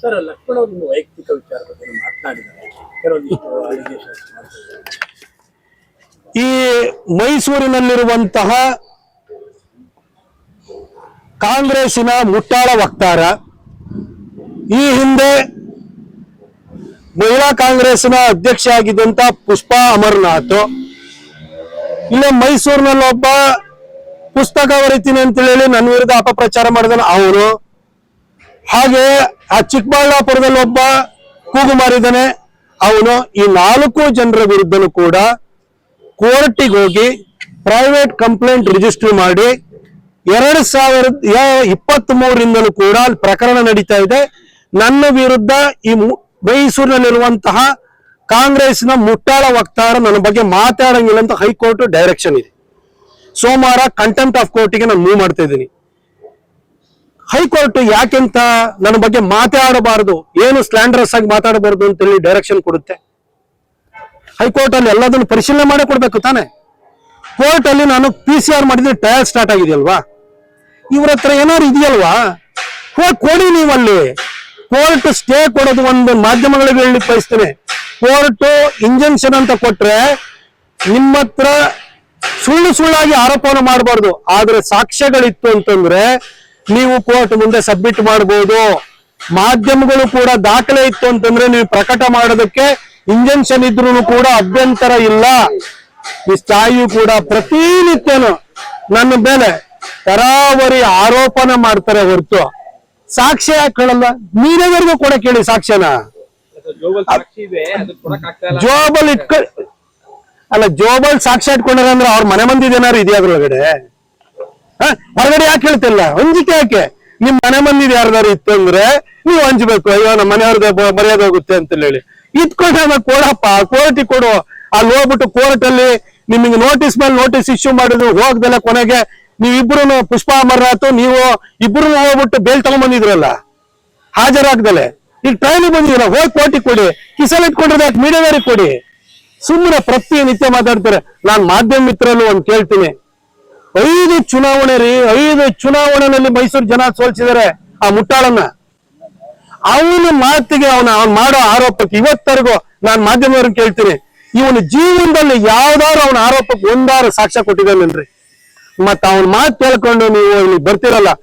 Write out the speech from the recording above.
Sir Lakshmana ಅವರು ನಿಮ್ಮ ವೈಯಕ್ತಿಕ ವಿಚಾರ ಬಗ್ಗೆ ಮಾತನಾಡಿದ್ದಾರೆ. ಈ ಮೈಸೂರಿನಲ್ಲಿರುವಂತಹ ಕಾಂಗ್ರೆಸ್ಸಿನ ಮುಟ್ಟಾಳ ವಕ್ತಾರ, ಈ ಹಿಂದೆ ಮಹಿಳಾ ಕಾಂಗ್ರೆಸ್ನ ಅಧ್ಯಕ್ಷ ಆಗಿದ್ದಂತ ಪುಷ್ಪಾ ಅಮರ್ನಾಥ್, ಇಲ್ಲ ಮೈಸೂರಿನಲ್ಲಿ ಒಬ್ಬ ಪುಸ್ತಕ ಬರೀತೀನಿ ಅಂತ ಹೇಳಿ ನನ್ನ ವಿರುದ್ಧ ಅಪಪ್ರಚಾರ ಮಾಡಿದ ಅವನು. ಹಾಗೆ ಆ ಚಿಕ್ಕಬಳ್ಳಾಪುರದಲ್ಲಿ ಒಬ್ಬ ಕೂಗು ಮಾರಿದ್ದಾನೆ. ಅವನು ಈ ನಾಲ್ಕು ಜನರ ವಿರುದ್ಧನೂ ಕೂಡ ಕೋರ್ಟಿಗೆ ಹೋಗಿ ಪ್ರೈವೇಟ್ ಕಂಪ್ಲೇಂಟ್ ರಿಜಿಸ್ಟರ್ ಮಾಡಿ ಎರಡ್ ಸಾವಿರದ ಇಪ್ಪತ್ತ್ ಮೂರರಿಂದಲೂ ಕೂಡ ಅಲ್ಲಿ ಪ್ರಕರಣ ನಡೀತಾ ಇದೆ. ನನ್ನ ವಿರುದ್ಧ ಈ ಮೈಸೂರಿನಲ್ಲಿರುವಂತಹ ಕಾಂಗ್ರೆಸ್ನ ಮುಟ್ಟಾಳ ವಕ್ತಾರ ನನ್ನ ಬಗ್ಗೆ ಮಾತಾಡಂಗಿಲ್ಲ ಅಂತ ಹೈಕೋರ್ಟ್ ಡೈರೆಕ್ಷನ್ ಇದೆ. ಸೋಮವಾರ ಕಂಟೆಂಪ್ಟ್ ಆಫ್ ಕೋರ್ಟಿಗೆ ನಾನು ಮೂವ್ ಮಾಡ್ತಾ ಇದ್ದೀನಿ. ಹೈಕೋರ್ಟ್ ಯಾಕೆಂತ ನನ್ನ ಬಗ್ಗೆ ಮಾತಾಡಬಾರದು? ಏನು ಸ್ಲ್ಯಾಂಡರಸ್ ಆಗಿ ಮಾತಾಡಬಾರದು ಅಂತ ಹೇಳಿ ಡೈರೆಕ್ಷನ್ ಕೊಡುತ್ತೆ. ಹೈಕೋರ್ಟ್ ಅಲ್ಲಿ ಎಲ್ಲದನ್ನು ಪರಿಶೀಲನೆ ಮಾಡಿ ಕೊಡ್ಬೇಕು ತಾನೆ? ಕೋರ್ಟ್ ಅಲ್ಲಿ ನಾನು ಪಿ ಸಿ ಆರ್ ಮಾಡಿದ್ರೆ ಟ್ರಯಲ್ ಸ್ಟಾರ್ಟ್ ಆಗಿದೆಯಲ್ವಾ? ಇವ್ರ ಹತ್ರ ಏನಾದ್ರು ಇದೆಯಲ್ವಾ? ಹೋಗಿ ಕೊಡಿ ನೀವು ಅಲ್ಲಿ ಕೋರ್ಟ್ ಸ್ಟೇ ಕೊಡೋದು ಒಂದು ಮಾಧ್ಯಮಗಳಿಗೆ ಹೇಳಿ ಬಯಸ್ತೇನೆ ಕೋರ್ಟ್ ಇಂಜೆಕ್ಷನ್ ಅಂತ ಕೊಟ್ರೆ ನಿಮ್ಮ ಸುಳ್ಳು ಸುಳ್ಳಾಗಿ ಆರೋಪವನ್ನು ಮಾಡಬಾರ್ದು. ಆದ್ರೆ ಸಾಕ್ಷ್ಯಗಳಿತ್ತು ಅಂತಂದ್ರೆ ನೀವು ಕೋರ್ಟ್ ಮುಂದೆ ಸಬ್ಮಿಟ್ ಮಾಡಬಹುದು ಮಾಧ್ಯಮಗಳು ಕೂಡ ದಾಖಲೆ ಇತ್ತು ಅಂತಂದ್ರೆ ನೀವು ಪ್ರಕಟ ಮಾಡೋದಕ್ಕೆ ಇಂಜೆಕ್ಷನ್ ಇದ್ರೂ ಕೂಡ ಅಭ್ಯಂತರ ಇಲ್ಲ. ಈ ಸ್ಥಾಯಿಯು ಕೂಡ ಪ್ರತಿನಿತ್ಯನು ನನ್ನ ಮೇಲೆ ತರಾವರಿ ಆರೋಪನ ಮಾಡ್ತಾರೆ ಹೊರತು. ಸಾಕ್ಷ್ಯ ಯಾಕೆ ಕೇಳಲ್ಲ ಕೂಡ ಕೇಳಿ ಸಾಕ್ಷ್ಯನ ಜೋಬಲ್ ಇಟ್ಕೊ ಅಲ್ಲ ಜೋಬಲ್ ಸಾಕ್ಷ್ಯ ಇಟ್ಕೊಂಡ್ರೆ ಅಂದ್ರೆ ಅವ್ರ ಮನೆ ಮಂದಿದೇನಾರು ಇದೆಯಾ ಅದ್ರೊಳಗಡೆ? ಹೊರಗಡೆ ಯಾಕೆ ಹೇಳ್ತಿಲ್ಲ? ಹೊಂದಿಕೆ ಯಾಕೆ? ನಿಮ್ ಮನೆ ಮಂದಿದ್ ಯಾರ್ದಾರು ಇತ್ತು ಅಂದ್ರೆ ನೀವು ಹಂಚ್ಬೇಕು ಅಯ್ಯೋ ನಮ್ಮ ಮನೆಯವ್ರದ್ದು ಬ- ಮರ್ಯಾದೆ ಹೋಗುತ್ತೆ ಅಂತ ಹೇಳಿ. ಇಟ್ಕೊಂಡ ಕೊಡಪ್ಪ ಕೋರ್ಟಿ ಕೊಡು. ಅಲ್ಲಿ ಹೋಗ್ಬಿಟ್ಟು ಕೋರ್ಟ್ ಅಲ್ಲಿ ನಿಮಗೆ ನೋಟಿಸ್ ಮೇಲೆ ನೋಟಿಸ್ ಇಶ್ಯೂ ಮಾಡಿದ್ರು, ಹೋಗ್ದಲ್ಲ ಕೊನೆಗೆ ನೀವಿಬ್ರು ಪುಷ್ಪ ಅಮರ್ನಾಥ್ ನೀವು ಇಬ್ರು ಹೋಗ್ಬಿಟ್ಟು ಬೇಲ್ ತಗೊಂಡ್ಬಂದಿದ್ರಲ್ಲ ಹಾಜರಾಗ್ದಲೆ. ಈಗ ಟ್ರೈನ್ ಬಂದಿದ್ರ ಹೋಗಿ ಕೋರ್ಟಿಗೆ ಕೊಡಿ. ಕಿಸಲ್ ಇಟ್ಕೊಂಡಿದ್ರೆ ಯಾಕೆ ಮೀಡಿಯಾದವ್ರಿಗೆ ಕೊಡಿ? ಸುಮ್ಮನೆ ಪ್ರತಿನಿತ್ಯ ಮಾತಾಡ್ತಾರೆ. ನಾನ್ ಮಾಧ್ಯಮ ಮಿತ್ರರು ಒಂದ್ ಕೇಳ್ತೀನಿ. ಐದು ಚುನಾವಣೆ ರೀ, ಐದು ಚುನಾವಣೆಯಲ್ಲಿ ಮೈಸೂರು ಜನ ಸೋಲ್ಸಿದ್ದಾರೆ ಆ ಮುಟ್ಟಾಳನ್ನ. ಅವನ ಮಾತಿಗೆ ಅವನ, ಅವ್ನು ಮಾಡೋ ಆರೋಪಕ್ಕೆ ಇವತ್ತರೆಗೂ ನಾನು ಮಾಧ್ಯಮದವ್ರನ್ನ ಕೇಳ್ತೀನಿ. ಇವನ ಜೀವನದಲ್ಲಿ ಯಾವ್ದಾದ್ರು ಅವನ ಆರೋಪಕ್ಕೆ ಒಂದಾರು ಸಾಕ್ಷ್ಯ ಕೊಟ್ಟಿದ್ದಾನೆ ಮತ್ತ ಅವನ ಮಾತು ಕೇಳ್ಕೊಂಡು ನೀವು ಇಲ್ಲಿ ಬರ್ತಿರಲ್ಲ.